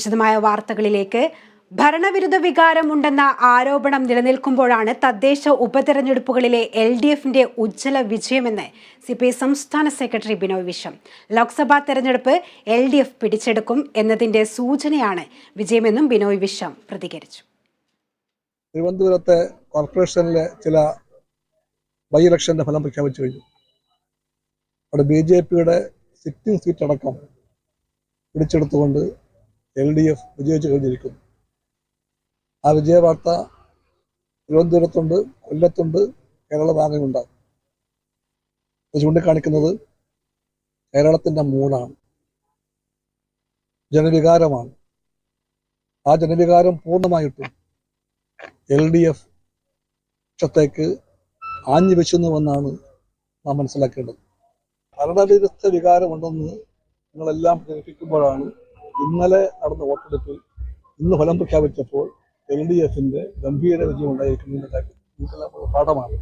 വിശദമായ വാർത്തകളിലേക്ക്. ഭരണവിരുദ്ധ വികാരമുണ്ടെന്ന ആരോപണം നിലനിൽക്കുമ്പോഴാണ് തദ്ദേശ ഉപതെരഞ്ഞെടുപ്പുകളിലെ എൽ ഡി എഫിന്റെ ഉജ്ജ്വല വിജയമെന്ന് സി പി ഐ സംസ്ഥാന സെക്രട്ടറി ബിനോയ് വിശ്വം. ലോക്സഭാ തെരഞ്ഞെടുപ്പ് എൽ ഡി എഫ് പിടിച്ചെടുക്കും എന്നതിന്റെ സൂചനയാണ് വിജയമെന്നും ബിനോയ് വിശ്വം പ്രതികരിച്ചു. തിരുവനന്തപുരത്തെ കോർപ്പറേഷനിലെ ചില ബൈ ഇലക്ഷന്റെ ഫലം പ്രഖ്യാപിച്ചു കഴിഞ്ഞു. അവിടെ ബി ജെ പിയുടെ സിറ്റിംഗ് സീറ്റ് അടക്കം പിടിച്ചെടുത്തുകൊണ്ട് എൽ ഡി എഫ് വിജയിച്ചു കഴിഞ്ഞിരിക്കുന്നു ആ വിജയവാർത്ത തിരുവനന്തപുരത്തുണ്ട് കൊല്ലത്തുണ്ട് കേരള ഭാഗമുണ്ട് അത് ചൂണ്ടിക്കാണിക്കുന്നത് കേരളത്തിന്റെ മൂടാണ്. ജനവികാരമാണ്. ആ ജനവികാരം പൂർണമായിട്ടും എൽ ഡി എഫ് പക്ഷത്തേക്ക് ആഞ്ഞു വെച്ചുന്നുവെന്നാണ് നാം മനസ്സിലാക്കേണ്ടത്. ഭരണവിരുദ്ധ വികാരമുണ്ടെന്ന് നിങ്ങളെല്ലാം പ്രകടിപ്പിക്കുമ്പോഴാണ് ഇന്നലെ നടന്ന വോട്ടെടുപ്പിൽ ഇന്ന് ഫലം പ്രഖ്യാപിച്ചപ്പോൾ എൽ ഡി എഫിന്റെ ഗംഭീര വിജയം ഉണ്ടായിരിക്കുന്നതിന്റെ പാഠമാണ്.